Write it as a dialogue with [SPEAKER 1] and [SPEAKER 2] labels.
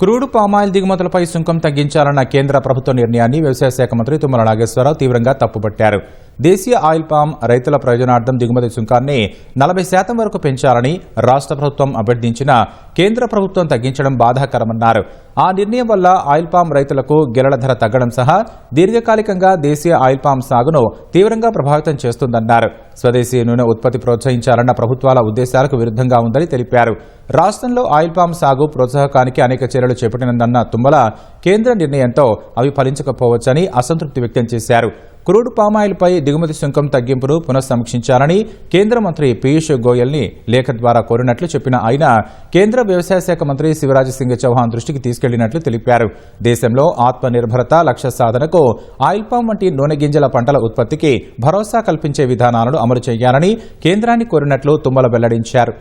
[SPEAKER 1] Crude palm oil దిగుమతులపై సుంకం తగ్గించాలన్న కేంద్ర ప్రభుత్వ నిర్ణయాన్ని వ్యవసాయ శాఖ మంత్రి తుమ్మల నాగేశ్వరరావు తీవ్రంగా తప్పుపట్టారు. దేశీయ ఆయిల్ పామ్ రైతుల ప్రయోజనార్థం దిగుమతి సుంకాన్ని నలభై శాతం వరకు పెంచాలని రాష్ట్ర ప్రభుత్వం అభ్యర్థించిన కేంద్ర ప్రభుత్వం తగ్గించడం బాధాకరమన్నారు. ఆ నిర్ణయం వల్ల ఆయిల్ పామ్ రైతులకు గిరల ధర తగ్గడం సహా దీర్ఘకాలికంగా దేశీయ ఆయిల్ పామ్ సాగును తీవ్రంగా ప్రభావితం చేస్తుందన్నారు. స్వదేశీ నూనె ఉత్పత్తి ప్రోత్సహించాలన్న ప్రభుత్వాల ఉద్దేశాలకు విరుద్ధంగా ఉందని తెలిపారు. రాష్ట్రంలో ఆయిల్ పామ్ సాగు ప్రోత్సాహకానికి అనేక చర్యలు చేపట్టినందన్న తుమ్మల కేంద్ర నిర్ణయంతో అవి ఫలించకపోవచ్చని అసంతృప్తి వ్యక్తం చేశారు. క్రూడ్ పామాయిల్పై దిగుమతి సుంకం తగ్గింపును పునఃసమీక్షించాలని కేంద్ర మంత్రి పీయూష్ గోయల్ని లేఖ ద్వారా కోరినట్లు చెప్పిన ఆయన కేంద్ర వ్యవసాయ శాఖ మంత్రి శివరాజ్ సింగ్ చౌహాన్ దృష్టికి తీసుకెళ్ళినట్లు తెలిపారు. దేశంలో ఆత్మ నిర్భరత లక్ష్య సాధనకు ఆయిల్ పామ్ వంటి నూనె గింజల పంటల ఉత్పత్తికి భరోసా కల్పించే విధానాలను అమలు చేయాలని కేంద్రాన్ని కోరినట్లు తుమ్మల వెల్లడించారు.